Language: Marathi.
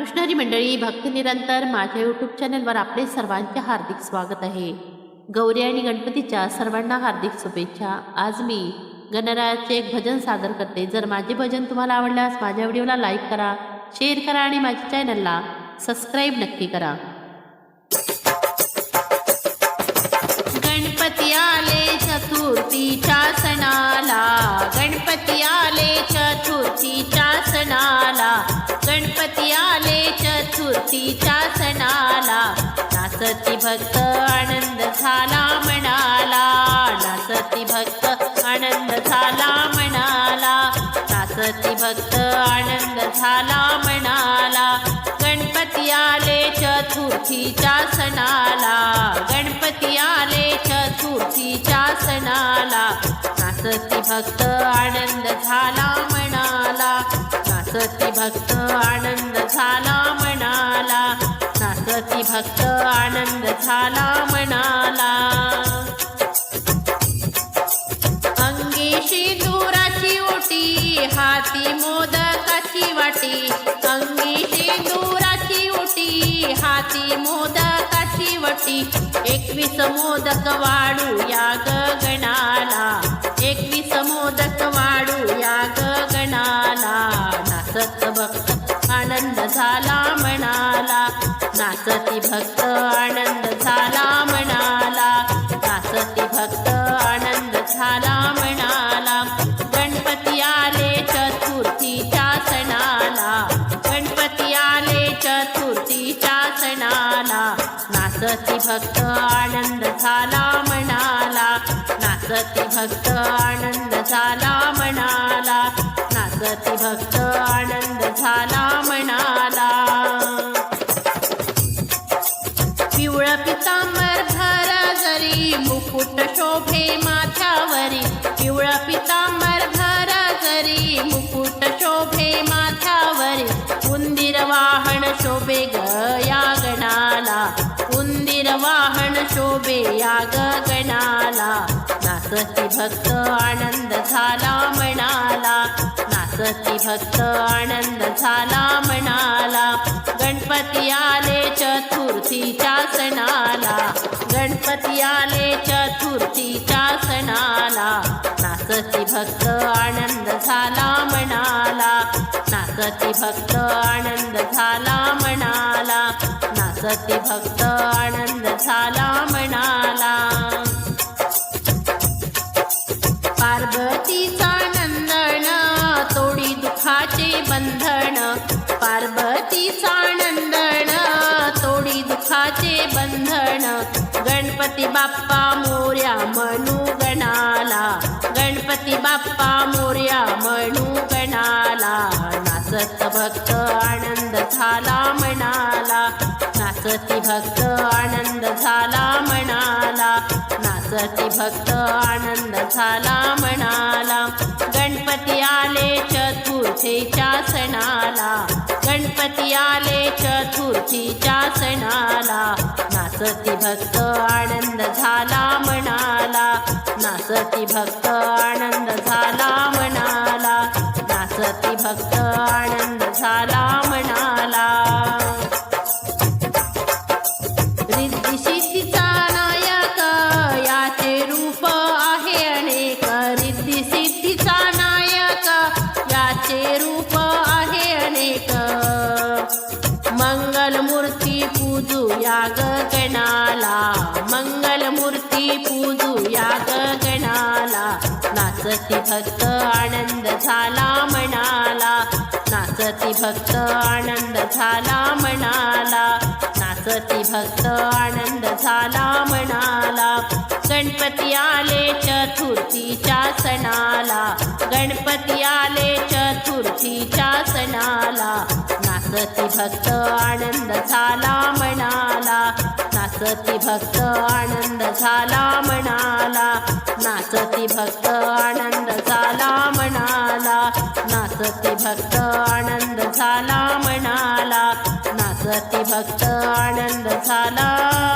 कृष्णारी मंडळी भक्तनिरंतर माझ्या यूट्यूब चॅनलवर आपले सर्वांचे हार्दिक स्वागत आहे. गौरी आणि गणपतीच्या सर्वांना हार्दिक शुभेच्छा. आज मी गणरायाचे एक भजन सादर करते. जर माझे भजन तुम्हाला आवडल्यास माझ्या व्हिडिओला लाईक करा शेअर करा आणि माझ्या चॅनलला सबस्क्राईब नक्की करा. गणपती आले चतुर्थीच्या सणाला. गणपती आले चतुर्थी भक्त आनंद झाला म्हणाला. नाचती भक्त आनंद झाला म्हणाला. नाचती भक्त आनंद झाला म्हणाला. गणपती आले चतुर्थीच्या सणाला. गणपती आले चतुर्थीच्या सणाला. नाचती भक्त आनंद झाला म्हणाला. नाचती भक्त आनंद झाला म्हणाला. नाचती भक्त झाला म्हणाला. अंगीशी दुराची ओटी हाती मोदकाची वाटी. अंगीशी दुराची ओटी हाती मोदकाची वाटी. एकवीस मोदक वाढू या गगनाला भक्त आनंद झाला म्हणाला. नाचती भक्त आनंद झाला म्हणाला. गणपती आले चतुर्थीच्या सणाला. गणपती आले चतुर्थीच्या सणाला. नाचती भक्त आनंद झाला म्हणाला. नाचती भक्त आनंद झाला म्हणाला. नाचती भक्त आनंद झाला म्हणाला. पितांबर भर जरी मुकुट शोभे माथ्यावरी. पिवळा पितांबर भर जरी मुकुट शोभे माथ्यावरी. उंदीर वाहन शोभे ग या गणाला उंदीर वाहन शोभे या गणाला. नाचती भक्त आनंद झाला म्हणाला नाचती भक्त आनंद झाला आले चतुर्थीच्या सणाला नाचती भक्त आनंद झाला म्हणाला नाचती भक्त आनंद झाला म्हणाला नाचती भक्त आनंद झाला म्हणाला गणपती बाप्पा मोर्या म्हणू गणाला. गणपती बाप्पा मोर्या म्हणू गणाला. नाचत भक्त आनंद झाला म्हणाला नाचती भक्त आनंद झाला म्हणाला नाचती भक्त आनंद झाला म्हणाला गणपती आले चतुर्थीच्या गणपती आले चतुर्थीच्या सणाला. नाचती भक्त आनंद झाला म्हणाला. नाचती भक्त आनंद झाला म्हणाला. नाचती भक्त आनंद झाला पूजू या गगनाला मंगलमूर्ती पूजू या गगनाला नाचती भक्त आनंद झाला म्हणाला नाचती भक्त आनंद झाला म्हणाला नाचती भक्त आनंद झाला म्हणाला गणपती आले चतुर्थीच्या सणाला. गणपती आले चतुर्थीच्या नाचती भक्त आनंद झाला म्हणाला नाचती भक्त आनंद झाला म्हणाला नाचती भक्त आनंद झाला म्हणाला नाचती भक्त आनंद झाला म्हणाला नाचती भक्त आनंद झाला